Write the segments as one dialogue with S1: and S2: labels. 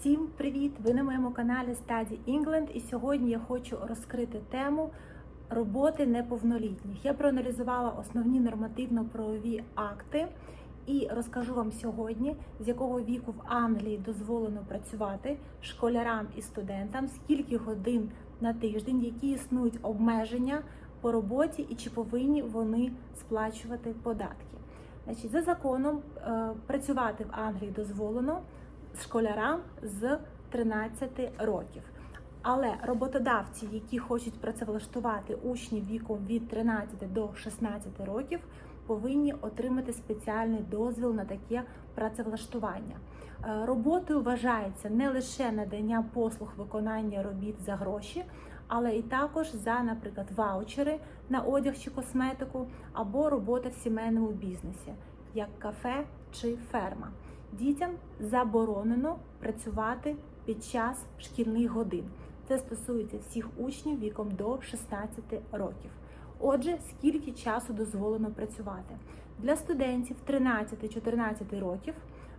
S1: Всім привіт! Ви на моєму каналі Study England і сьогодні я хочу розкрити тему роботи неповнолітніх. Я проаналізувала основні нормативно-правові акти і розкажу вам сьогодні, з якого віку в Англії дозволено працювати школярам і студентам, скільки годин на тиждень, які існують обмеження по роботі і чи повинні вони сплачувати податки. Значить, за законом е, працювати в Англії дозволено школярам з 13 років. Але роботодавці, які хочуть працевлаштувати учнів віком від 13 до 16 років, повинні отримати спеціальний дозвіл на таке працевлаштування. Е, Роботою вважається не лише надання послуг виконання робіт за гроші, але і також за, наприклад, ваучери на одяг чи косметику, або робота в сімейному бізнесі, як кафе чи ферма. Дітям заборонено працювати під час шкільних годин. Це стосується всіх учнів віком до 16 років. Отже, скільки часу дозволено працювати? Для студентів 13-14 років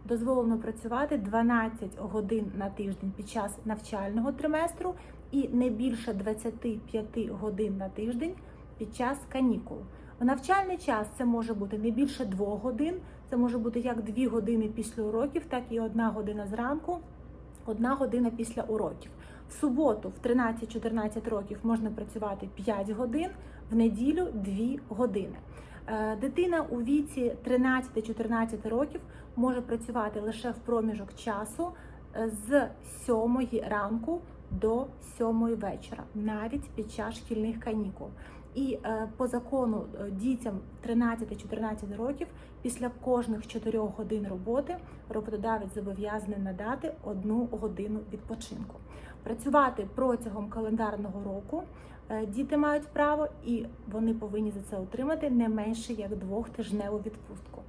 S1: дозволено працювати 12 годин на тиждень під час навчального триместру і не більше 25 годин на тиждень під час канікул. В навчальний час це може бути не більше 2 годин, це може бути як 2 години після уроків, так і 1 година зранку, 1 година після уроків. В суботу в 13-14 років можна працювати 5 годин, в неділю 2 години. Е, Дитина у віці 13-14 років може працювати лише в проміжок часу е, з 7 ранку до 7 вечора, навіть під час шкільних канікул. І е, по закону е, дітям 13-14 років після кожних 4 годин роботи роботодавець зобов'язаний надати одну годину відпочинку. Працювати протягом календарного року е, діти мають право, і вони повинні за це отримати не менше як двохтижневу відпустку.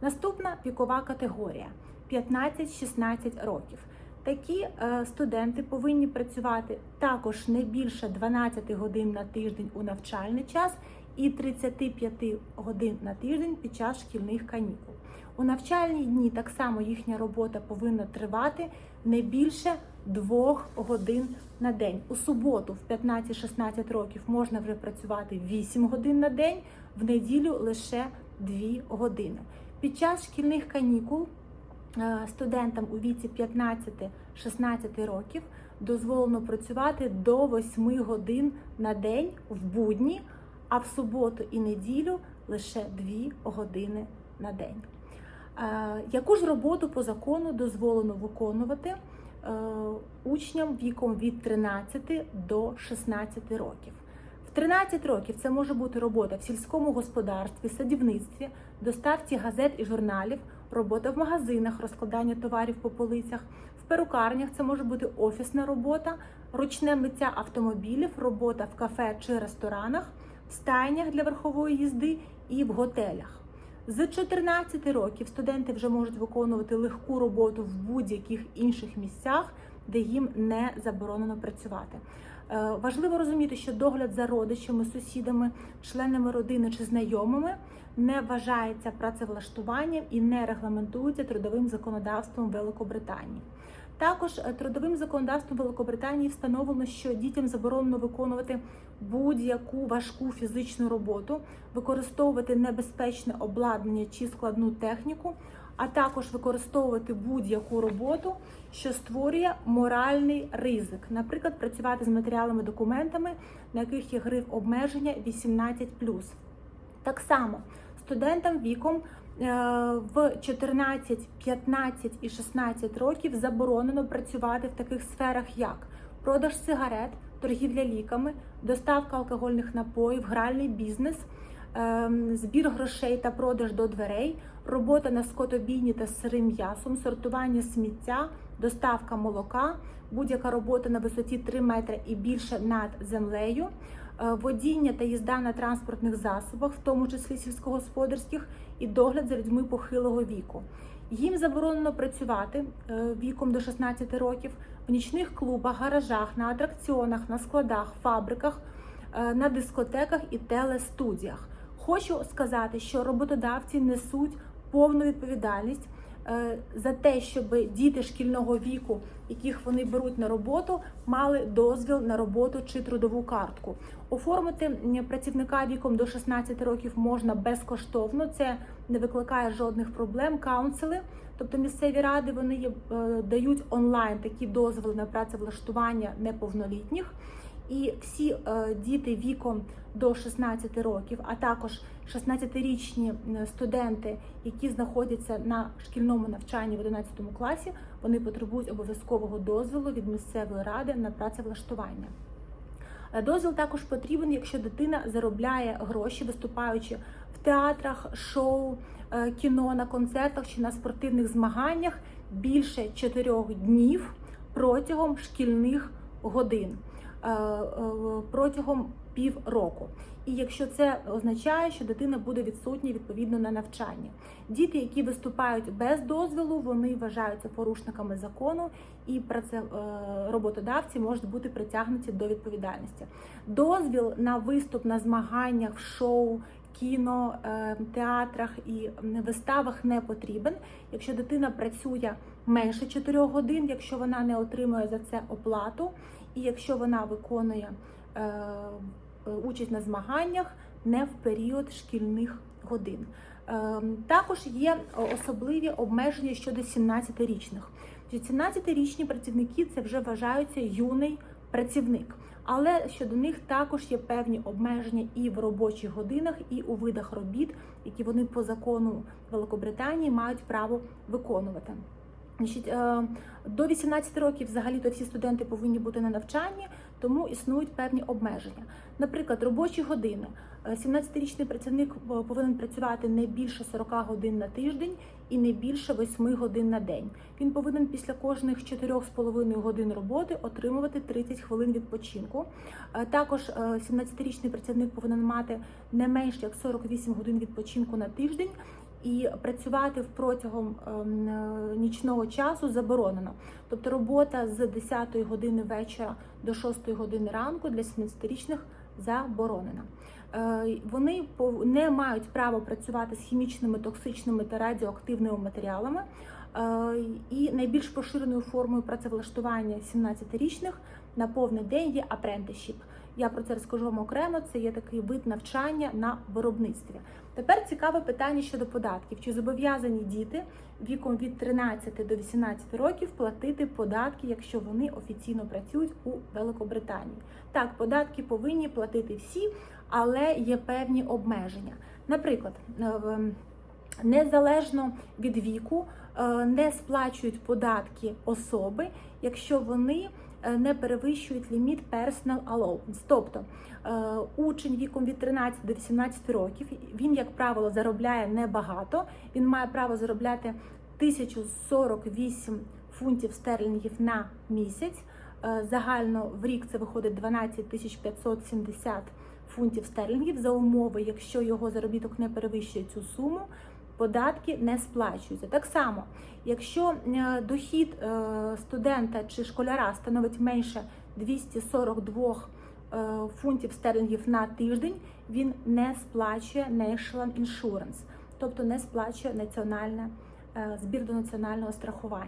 S1: Наступна вікова категорія 15-16 років. Такі е, студенти повинні працювати також не більше 12 годин на тиждень у навчальний час і 35 годин на тиждень під час шкільних канікул. У навчальні дні так само їхня робота повинна тривати не більше 2 годин на день. У суботу в 15-16 років можна вже працювати 8 годин на день, в неділю лише 2 години. Під час шкільних канікул студентам у віці 15-16 років дозволено працювати до 8 годин на день в будні, а в суботу і неділю лише 2 години на день. Е, Яку ж роботу по закону дозволено виконувати е, учням віком від 13 до 16 років? В 13 років це може бути робота в сільському господарстві, садівництві, доставці газет і журналів, робота в магазинах, розкладання товарів по полицях, в перукарнях це може бути офісна робота, ручне миття автомобілів, робота в кафе чи ресторанах, в стайнях для верхової їзди і в готелях. З 14 років студенти вже можуть виконувати легку роботу в будь-яких інших місцях, де їм не заборонено працювати. Е, Важливо розуміти, що догляд за родичами, сусідами, членами родини чи знайомими не вважається працевлаштуванням і не регламентується трудовим законодавством Великобританії. Також е, трудовим законодавством Великобританії встановлено, що дітям заборонено виконувати будь-яку важку фізичну роботу, використовувати небезпечне обладнання чи складну техніку, а також використовувати будь-яку роботу, що створює моральний ризик, наприклад, працювати з матеріалами, документами, на яких є гриф обмеження 18+. Так само студентам віком е, в 14, 15 і 16 років заборонено працювати в таких сферах, як продаж сигарет, торгівля ліками, доставка алкогольних напоїв, гральний бізнес, збір грошей та продаж до дверей, робота на скотобійні та сирим м'ясом, сортування сміття, доставка молока, будь-яка робота на висоті 3 метри і більше над землею. е, Водіння та їзда на транспортних засобах, в тому числі сільськогосподарських, і догляд за людьми похилого віку. Їм заборонено працювати е, віком до 16 років в нічних клубах, гаражах, на атракціонах, на складах, фабриках, е, на дискотеках і телестудіях. Хочу сказати, що роботодавці несуть повну відповідальність е, за те, щоб діти шкільного віку, яких вони беруть на роботу, мали дозвіл на роботу чи трудову картку. Оформити працівника віком до 16 років можна безкоштовно. Це не викликає жодних проблем. Каунсели, тобто місцеві ради, вони е, дають онлайн такі дозволи на працевлаштування неповнолітніх. І всі е, діти віком до 16 років, а також 16-річні студенти, які знаходяться на шкільному навчанні в 11 класі, вони потребують обов'язкового дозволу від місцевої ради на працевлаштування. Е, Дозвіл також потрібен, якщо дитина заробляє гроші, виступаючи в театрах, шоу, е, кіно, на концертах чи на спортивних змаганнях більше 4 днів протягом шкільних годин протягом півроку. І якщо це означає, що дитина буде відсутня відповідно на навчання. Діти, які виступають без дозволу, вони вважаються порушниками закону, і праце- е, роботодавці можуть бути притягнуті до відповідальності. Дозвіл на виступ на змаганнях, в шоу, кіно, е, театрах і виставах не потрібен. Якщо дитина працює менше 4 годин, якщо вона не отримує за це оплату, і якщо вона виконує е, е, участь на змаганнях не в період шкільних годин. Е, Також є особливі обмеження щодо 17-річних. 17-річні працівники це вже вважаються юний працівник. Але щодо них також є певні обмеження і в робочих годинах, і у видах робіт, які вони по закону Великобританії мають право виконувати. Е, до 18 років взагалі то всі студенти повинні бути на навчанні, тому існують певні обмеження. Наприклад, робочі години. Е, 17-річний працівник е, повинен працювати не більше 40 годин на тиждень і не більше 8 годин на день. Він повинен після кожних 4,5 годин роботи отримувати 30 хвилин відпочинку. Е, Також е, 17-річний працівник повинен мати не менше як 48 годин відпочинку на тиждень. І працювати протягом ем, е, нічного часу заборонено. Тобто робота з 10 години вечора до 6 години ранку для 17-річних заборонена. Е, Вони не мають права працювати з хімічними, токсичними та радіоактивними матеріалами. Е, І найбільш поширеною формою працевлаштування 17-річних на повний день є apprenticeship. Я про це розкажу вам окремо. Це є такий вид навчання на виробництві. Тепер цікаве питання щодо податків. Чи зобов'язані діти віком від 13 до 18 років платити податки, якщо вони офіційно працюють у Великобританії? Так, податки повинні платити всі, але є певні обмеження. Наприклад, е, незалежно від віку е, не сплачують податки особи, якщо вони не перевищують ліміт personal allowance. Тобто е, учень віком від 13 до 18 років, він, як правило, заробляє небагато. Він має право заробляти 1048 фунтів стерлінгів на місяць. Е, Загально в рік це виходить 12 570 фунтів стерлінгів за умови, якщо його заробіток не перевищує цю суму, податки не сплачуються. Так само, якщо е, дохід е, студента чи школяра становить менше 242 е, фунтів стерлінгів на тиждень, він не сплачує National Insurance, тобто не сплачує національне збір до національного страхування.